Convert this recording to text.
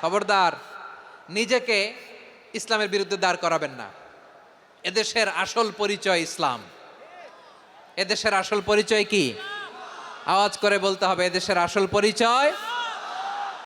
খবরদার, নিজেকে ইসলামের বিরুদ্ধে দাঁড় করাবেন না। এদেশের আসল পরিচয় ইসলাম। এদেশের আসল পরিচয় কি? আওয়াজ করে বলতে হবে, এদেশের আসল পরিচয়